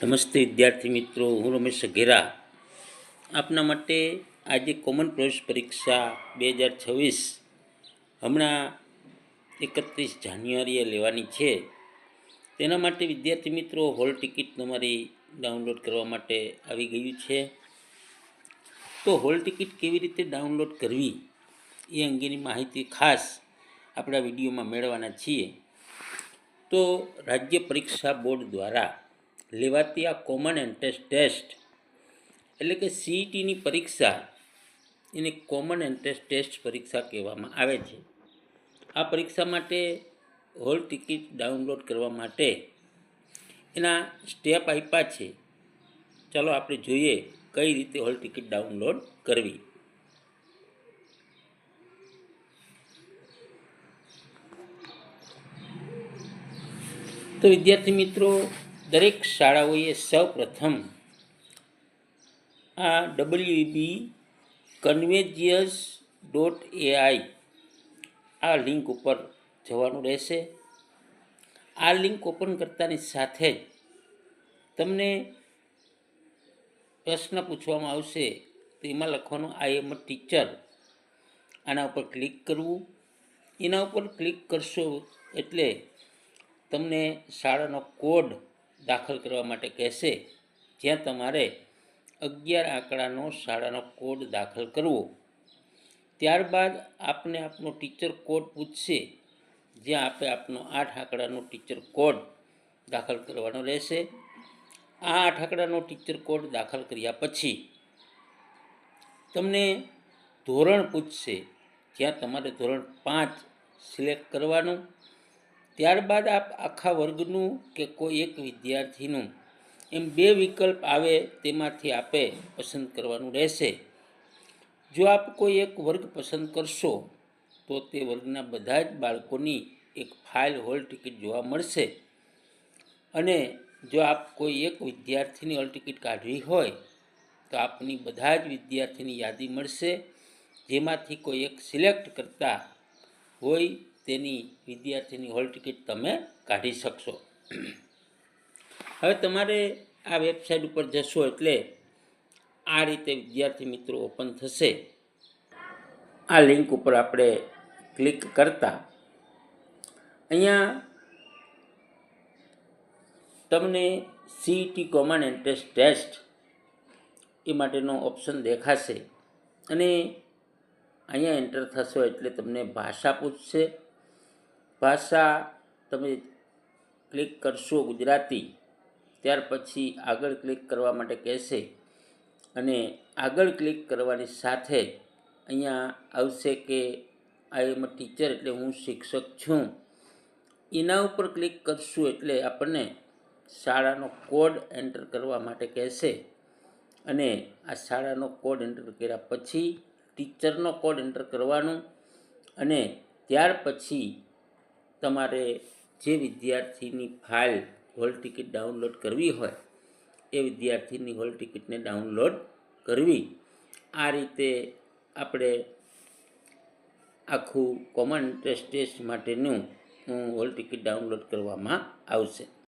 નમસ્તે વિદ્યાર્થી મિત્રો, હું રમેશ ઘેરા. આપના માટે આજે કોમન પ્રવેશ પરીક્ષા બે હજાર છવ્વીસ હમણાં એકત્રીસ જાન્યુઆરીએ લેવાની છે. તેના માટે વિદ્યાર્થી મિત્રો, હોલ ટિકિટ તમારી ડાઉનલોડ કરવા માટે આવી ગયું છે. તો હોલ ટિકિટ કેવી રીતે ડાઉનલોડ કરવી એ અંગેની માહિતી ખાસ આપણા વિડીયોમાં મેળવવાના છીએ. તો રાજ્ય પરીક્ષા બોર્ડ દ્વારા લેવાતી આ કોમન એન્ટ્રન્સ ટેસ્ટ એટલે કે સીઈટીની પરીક્ષા એને કોમન એન્ટ્રન્સ ટેસ્ટ પરીક્ષા કહેવામાં આવે છે. આ પરીક્ષા માટે હોલ ટિકિટ ડાઉનલોડ કરવા માટે એના સ્ટેપ આપ્યા છે. ચાલો આપણે જોઈએ કઈ રીતે હોલ ટિકિટ ડાઉનલોડ કરવી. તો વિદ્યાર્થી મિત્રો દરેક શાળાઓએ સૌપ્રથમ આ ડબલ્યુબી કન્વેજિયસ ડોટ એઆઈ આ લિંક ઉપર જવાનું રહેશે. આ લિંક ઓપન કરતાની સાથે જ તમને પ્રશ્ન પૂછવામાં આવશે તો એમાં લખવાનું આઈ એમ અ ટીચર આના ઉપર ક્લિક કરવું. એના ઉપર ક્લિક કરશો એટલે તમને શાળાનો કોડ દાખલ કરવા માટે કહેશે, જ્યાં તમારે અગિયાર આંકડાનો શાળાનો કોડ દાખલ કરવો. ત્યારબાદ આપને આપનો ટીચર કોડ પૂછશે, જ્યાં આપે આપનો આઠ આંકડાનો ટીચર કોડ દાખલ કરવાનો રહેશે. આ આઠ આંકડાનો ટીચર કોડ દાખલ કર્યા પછી તમને ધોરણ પૂછશે, જ્યાં તમારે ધોરણ પાંચ સિલેક્ટ કરવાનું ત્યારબાદ આપ આખા વર્ગનું કે કોઈ એક વિદ્યાર્થીનું એમ બે વિકલ્પ આવે તેમાંથી આપે પસંદ કરવાનું રહેશે. જો આપ કોઈ એક વર્ગ પસંદ કરશો, તો તે વર્ગના બધા જ બાળકોની એક ફાઇલ હોલ ટિકિટ જોવા મળશે. અને જો આપ કોઈ એક વિદ્યાર્થીની હોલ ટિકિટ કાઢવી હોય, તો આપની બધા જ વિદ્યાર્થીની યાદી મળશે, જેમાંથી કોઈ એક સિલેક્ટ કરતા હોય તેની વિદ્યાર્થીની હોલ ટિકિટ તમે કાઢી શકશો. હવે તમારે આ વેબસાઇટ ઉપર જશો એટલે આ રીતે વિદ્યાર્થી મિત્રો ઓપન થશે. આ લિંક ઉપર આપણે ક્લિક કરતા અહીંયા તમને સીઈટી કોમન એન્ટ્રન્સ ટેસ્ટ એ માટેનો ઓપ્શન દેખાશે. અને અહીંયા એન્ટર થશો એટલે તમને ભાષા પૂછશે. ભાષા તમે ક્લિક કરશો ગુજરાતી, ત્યાર પછી આગળ ક્લિક કરવા માટે કહેશે. અને આગળ ક્લિક કરવાની સાથે અહીંયા આવશે કે આઈ એમ ટીચર એટલે હું શિક્ષક છું. એના ઉપર ક્લિક કરશું એટલે આપણને શાળાનો કોડ એન્ટર કરવા માટે કહેશે. અને આ શાળાનો કોડ એન્ટર કર્યા પછી ટીચરનો કોડ એન્ટર કરવાનું. અને ત્યાર પછી તમારે જે વિદ્યાર્થીની ફાઇલ હોલ ટિકિટ ડાઉનલોડ કરવી હોય, એ વિદ્યાર્થીની હોલ ટિકિટને ડાઉનલોડ કરવી. આ રીતે આપણે આખું કોમન ટેસ્ટ માટેનું હોલ ટિકિટ ડાઉનલોડ કરવામાં આવશે.